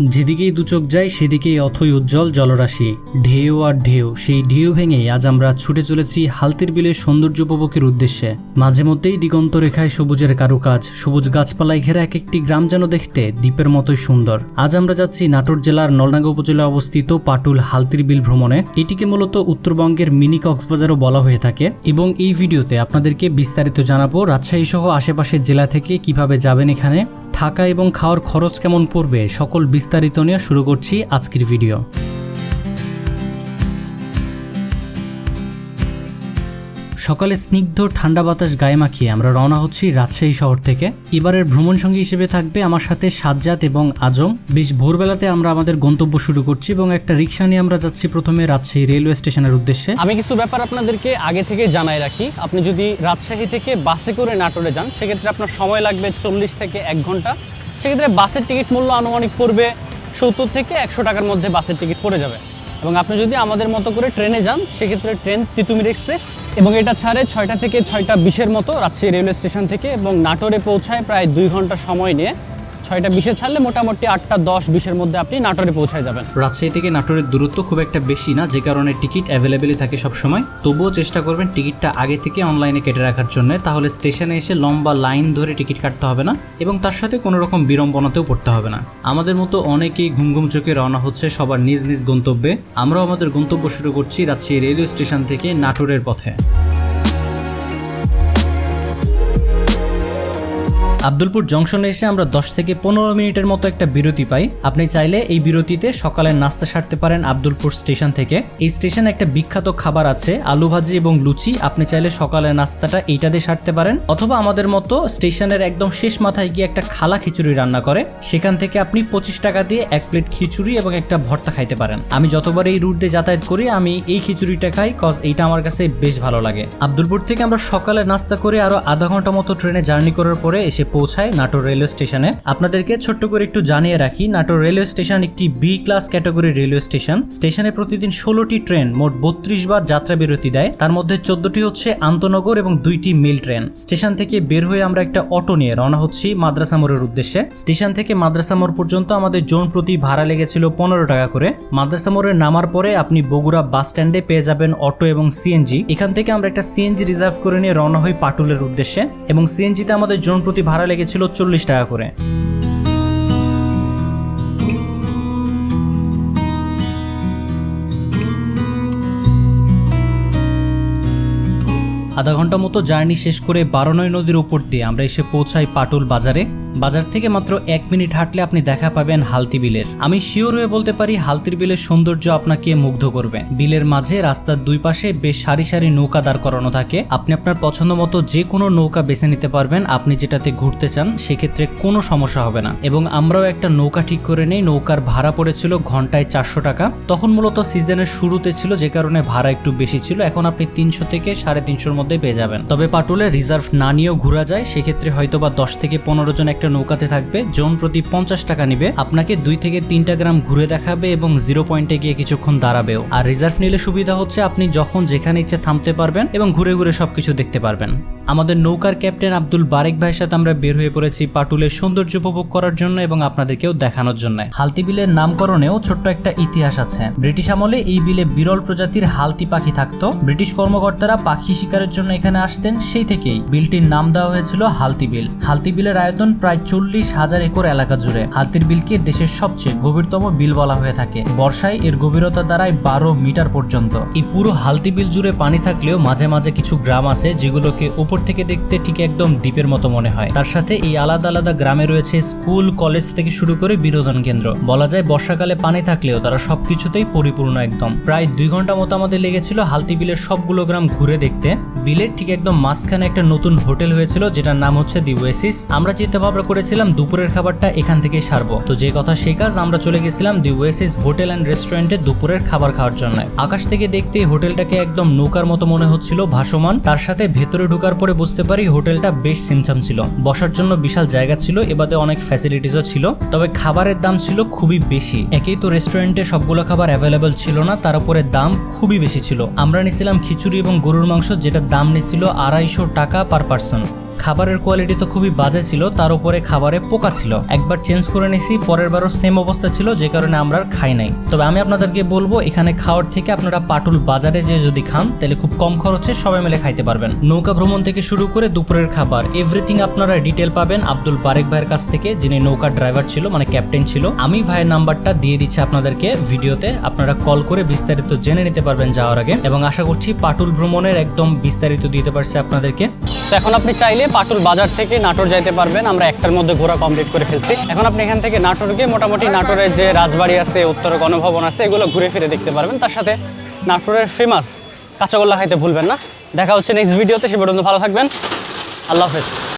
যেদিকেই দুচোখ যায়, সেদিকেই অথই উজ্জ্বল জলরাশি। ঢেউ আর ঢেউ, সেই ঢেউ ভেঙেই আজ আমরা ছুটে চলেছি হালতির বিলের সৌন্দর্য উপভোগের উদ্দেশ্যে। মাঝে মধ্যেই দিগন্ত রেখায় সবুজের কারুকাজ, সবুজ গাছপালায় ঘেরা এক একটি গ্রাম যেন দেখতে দ্বীপের মতোই সুন্দর। আজ আমরা যাচ্ছি নাটোর জেলার নলনাগা উপজেলায় অবস্থিত পাটুল হালতির বিল ভ্রমণে। এটিকে মূলত উত্তরবঙ্গের মিনি কক্সবাজারও বলা হয়ে থাকে। এবং এই ভিডিওতে আপনাদেরকে বিস্তারিত জানাব রাজশাহী সহ আশেপাশের জেলা থেকে কীভাবে যাবেন এখানে। থাকা এবং খাওয়ার খরচ কেমন পড়বে সকল বিস্তারিত নিয়ে শুরু করছি আজকের ভিডিও। সকালে স্নিগ্ধ ঠান্ডা বাতাস গায়ে মাখিয়ে আমরা রওনা হচ্ছি রাজশাহী শহর থেকে। এবারের ভ্রমণ সঙ্গী হিসেবে থাকবে আমার সাথে সাজ্জাদ এবং আজম। বেশ ভোরবেলাতে আমরা আমাদের গন্তব্য শুরু করছি এবং একটা রিক্সা নিয়ে আমরা যাচ্ছি প্রথমে রাজশাহী রেলওয়ে স্টেশনের উদ্দেশ্যে। আমি কিছু ব্যাপার আপনাদেরকে আগে থেকে জানাই রাখি। আপনি যদি রাজশাহী থেকে বাসে করে নাটোরে যান, সেক্ষেত্রে আপনার সময় লাগবে চল্লিশ থেকে এক ঘণ্টা। সেক্ষেত্রে বাসের টিকিট মূল্য আনুমানিক পড়বে সত্তর থেকে একশো টাকার মধ্যে বাসের টিকিট পড়ে যাবে। এবং আপনি যদি আমাদের মতো করে ট্রেনে যান, সেক্ষেত্রে ট্রেন তিতুমির এক্সপ্রেস এবং এটা ছাড়ে ছয়টা থেকে ছয়টা বিশের মতো রাজশাহী রেলওয়ে স্টেশন থেকে এবং নাটোরে পৌঁছায় প্রায় দুই ঘণ্টা সময় নিয়ে ছয়টা বিশে ছাড়লে মোটামুটি আটটা, দশ, বিশের মধ্যে আপনি নাটোরে পৌঁছায় যাবেন। রাজশাহী থেকে নাটোরের দূরত্ব খুব একটা বেশি না, যে কারণে টিকিট অ্যাভেলেবেলই থাকে সবসময়। তবুও চেষ্টা করবেন টিকিটটা আগে থেকে অনলাইনে কেটে রাখার জন্য, তাহলে স্টেশনে এসে লম্বা লাইন ধরে টিকিট কাটতে হবে না, এবং তার সাথে কোনো রকম বিড়ম্বনাতেও পড়তে হবে না। আমাদের মতো অনেকেই ঘুম ঘুম চোখে রওনা হচ্ছে সবার নিজ নিজ গন্তব্যে। আমরাও আমাদের গন্তব্য শুরু করছি রাজশাহী রেলওয়ে স্টেশন থেকে নাটোরের পথে। আব্দুলপুর জংশনে এসে আমরা 10 থেকে পনেরো মিনিটের মতো একটা বিরতি পাই। আপনি চাইলে এই বিরতিতে সকালের নাস্তা সারতে পারেন আব্দুলপুর স্টেশন থেকে। এই স্টেশনে একটা বিখ্যাত খাবার আছে, আলু ভাজি এবং লুচি। আপনি চাইলে সকালের নাস্তাটা এইটা দিয়ে সারতে পারেন। অথবা আমাদের মতো স্টেশনের একদম শেষ মাথায় গিয়ে একটা খালা খিচুড়ি রান্না করে। সেখান থেকে আপনি পঁচিশ টাকা দিয়ে এক প্লেট খিচুড়ি এবং একটা ভর্তা খাইতে পারেন। আমি যতবার এই রুট দিয়ে যাতায়াত করি, আমি এই খিচুড়িটা খাই কজ এইটা আমার কাছে বেশ ভালো লাগে। আব্দুলপুর থেকে আমরা সকালে নাস্তা করে আরও আধা ঘণ্টা মতো ট্রেনে জার্নি করার পরে এসে পৌঁছায় নাটোর রেলওয়ে স্টেশনে। আপনাদেরকে ছোট্ট করে একটু জানিয়ে রাখি, নাটোর রেলওয়ে স্টেশন একটি B class category railway station. স্টেশনে প্রতিদিন ষোলোটি ট্রেন মোট বত্রিশ বার যাত্রা বিরতি দেয়। তার মধ্যে চোদ্দটি হচ্ছে আন্তনগর এবং দুইটি মেল ট্রেন। স্টেশন থেকে বের হয়ে আমরা একটা অটো নিয়ে রওনা হচ্ছি মাদ্রাসা মোড়ের উদ্দেশ্যে। স্টেশন থেকে মাদ্রাসা মোড় পর্যন্ত আমাদের জোন প্রতি ভাড়া লেগেছিল পনেরো টাকা করে। মাদ্রাসা মোড়ে নামার পরে আপনি বগুড়া বাস স্ট্যান্ডে পেয়ে যাবেন অটো এবং সিএনজি এখান থেকে আমরা একটা সিএনজি রিজার্ভ করে নিয়ে রওনা হই পাটুলের উদ্দেশ্যে। এবং সিএনজিতে আমাদের জোন প্রতি ভাড়া লেগেছিল চল্লিশ টাকা করে। আধা ঘণ্টা মতো জার্নি শেষ করে বারনয় নদীর উপর দিয়ে আমরা এসে পৌঁছাই পাটুল বাজারে। বাজার থেকে মাত্র এক মিনিট হাঁটলে আপনি দেখা পাবেন হালতি বিলের। আমি শিওর হয়ে বলতে পারি হালতির বিলের সৌন্দর্য আপনাকে মুগ্ধ করবে। বিলের মাঝে রাস্তার দুই পাশে বেশ সারি সারি নৌকা দাঁড় করানো থাকে। আপনি আপনার পছন্দ মতো যে কোনো নৌকা বেছে নিতে পারবেন। আপনি যেটাতে ঘুরতে চান, সেক্ষেত্রে কোনো সমস্যা হবে না। এবং আমরাও একটা নৌকা ঠিক করে নেই। নৌকার ভাড়া পড়েছিল ঘন্টায় চারশো টাকা। তখন মূলত সিজনের শুরুতে ছিল, যে কারণে ভাড়া একটু বেশি ছিল। এখন আপনি তিনশো থেকে সাড়ে তিনশোর মধ্যে পেয়ে যাবেন। তবে পাটুলে রিজার্ভ না নিয়েও ঘোরা যায়। সেক্ষেত্রে হয়তো বা দশ থেকে পনেরো জন একটা নৌকাতে থাকবে, জন প্রতি পঞ্চাশ টাকা নিবে, আপনাকে দুই থেকে তিনটা গ্রাম ঘুরে দেখাবে এবং জিরো পয়েন্টে গিয়ে কিছুক্ষণ দাঁড়াবেও। আর রিজার্ভ নিলে সুবিধা হচ্ছে আপনি যখন যেখানে ইচ্ছে থামতে পারবেন এবং ঘুরে ঘুরে সবকিছু দেখতে পারবেন। আমাদের নৌকার ক্যাপ্টেন আব্দুল বারেক ভাইয়ের সাথে আমরা বের হয়ে পড়েছি পাটুলের সৌন্দর্য উপভোগ করার জন্য এবং আপনাদেরকেও দেখানোর জন্য। হালতি বিলের নামকরণেও ছোট্ট একটা ইতিহাস আছে। ব্রিটিশ আমলে এই বিলে বিরল প্রজাতির হালতি পাখি থাকতো। ব্রিটিশ কর্মকর্তারা পাখি শিকারের জন্য এখানে আসতেন, সেই থেকেই বিলটির নাম দেওয়া হয়েছিল হালতি বিল। হালতি বিলের আয়তন প্রায় চল্লিশ হাজার একর এলাকা জুড়ে। হালতির বিলকে দেশের সবচেয়ে গভীরতম বিল বলা হয়ে থাকে। বর্ষায় এর গভীরতা দাঁড়ায় বারো মিটার পর্যন্ত। এই পুরো হালতি বিল জুড়ে পানি থাকলেও মাঝে মাঝে কিছু গ্রাম আছে যেগুলোকে উপর থেকে দেখতে ঠিক একদম দ্বীপের মতো মনে হয়। তার সাথে এই আলাদা আলাদা গ্রামে রয়েছে স্কুল, কলেজ থেকে শুরু করে বিনোদন কেন্দ্র। বলা যায় বর্ষাকালে পানি থাকলেও তারা সবকিছুতেই পরিপূর্ণ একদম। প্রায় দুই ঘণ্টা মতো আমাদের লেগেছিল হালতি বিলের সবগুলো গ্রাম ঘুরে দেখতে। বিলের ঠিক একদম মাঝখানে একটা নতুন হোটেল হয়েছিল, যেটার নাম হচ্ছে দি ওয়েসিস। আমরা চিন্তা ভাবনা করেছিলাম দুপুরের খাবারটা এখান থেকে সারবো। তো যে কথা সে কাজ, আমরা চলে গেছিলাম দি ওয়েসিস হোটেল অ্যান্ড রেস্টুরেন্টে দুপুরের খাবার খাওয়ার জন্য। আকাশ থেকে দেখতে হোটেলটাকে একদম নৌকার মতো মনে হচ্ছিল ভাসমান। তার সাথে ভেতরে ঢোকার পরে বুঝতে পারি হোটেলটা বেশ সিমসাম ছিল। বসার জন্য বিশাল জায়গা ছিল, এবারে অনেক ফ্যাসিলিটিসও ছিল, তবে খাবারের দাম ছিল খুবই বেশি। একেই তো রেস্টুরেন্টে সবগুলো খাবার অ্যাভেলেবেল ছিল না, তার উপরে দাম খুবই বেশি ছিল। আমরা নিছিলাম খিচুড়ি এবং গরুর মাংস, যেটার দাম নিছিল আড়াইশো টাকা পার পার্সন খাবারের কোয়ালিটি তো খুবই বাজে ছিল, তার উপরে খাবারে পোকা ছিল। একবার চেঞ্জ করে নিছি, পরের বারও সেম অবস্থা ছিল, যে কারণে আমরা আর খাই নাই। তবে আমি আপনাদেরকে বলব, এখানে খাওয়ার থেকে আপনারা পাটুল বাজারে যে যদি খান, তাহলে খুব কম খরচে সবাই মিলে খাইতে পারবেন। নৌকা ভ্রমণ থেকে শুরু করে দুপুরের খাবার এভরিথিং আপনারা ডিটেল পাবেন আব্দুল পারেক ভাইয়ের কাছ থেকে, যিনি নৌকা ড্রাইভার ছিল মানে ক্যাপ্টেন ছিল। আমি ভাইয়ের নাম্বারটা দিয়ে দিচ্ছি আপনাদেরকে ভিডিওতে, আপনারা কল করে বিস্তারিত জেনে নিতে পারবেন যাওয়ার আগে। এবং আশা করছি পাটুল ভ্রমণের একদম বিস্তারিত দিতে পারছে আপনাদেরকে। এখন আপনি চাইলে পাটুল বাজার থেকে নাটোর যাইতে পারবেন। আমরা একটার মধ্যে ঘোরা কমপ্লিট করে ফেলছি। এখন আপনি এখান থেকে নাটোর গিয়ে মোটামুটি নাটোরের যে রাজবাড়ি আছে, উত্তর গণভবন আছে, এগুলো ঘুরে ফিরে দেখতে পারবেন। তার সাথে নাটোরের ফেমাস কাঁচাগোল্লা খাইতে ভুলবেন না। দেখা হচ্ছে নেক্সট ভিডিওতে সে পর্যন্ত ভালো থাকবেন। আল্লাহ হাফেজ।